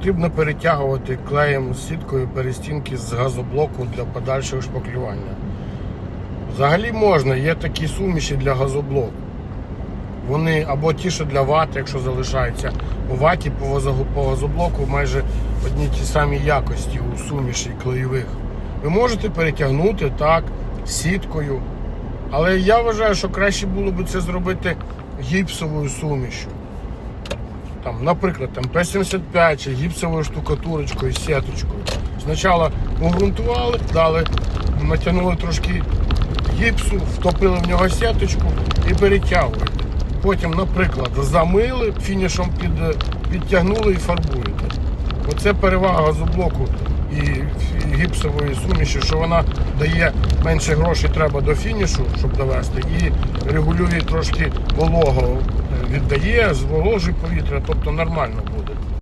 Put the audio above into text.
потрібно перетягувати клеєм сіткою перестінки з газоблоку для подальшого шпаклювання. Взагалі можна, є такі суміші для газоблоку. Вони або ті, що для вати, якщо залишаються у ваті по по газоблоку майже одні ті самі якості у суміші клеєвих. Ви можете перетягнути так, сіткою. Але я вважаю, що краще було б це зробити гіпсовою сумішю. Там, наприклад, там П-75 чи гіпсовою штукатурочкою, сіточкою. Спочатку обґрунтували, дали, натягнули трошки гіпсу, втопили в нього сіточку і перетягуєте. Потім, наприклад, замили, фінішом під, підтягнули і фарбуєте. Оце перевага газоблоку і гіпсової суміші, що вона дає менше грошей треба до фінішу, щоб довести, і регулює трошки вологу, е, віддає, зволожує повітря, тобто нормально буде.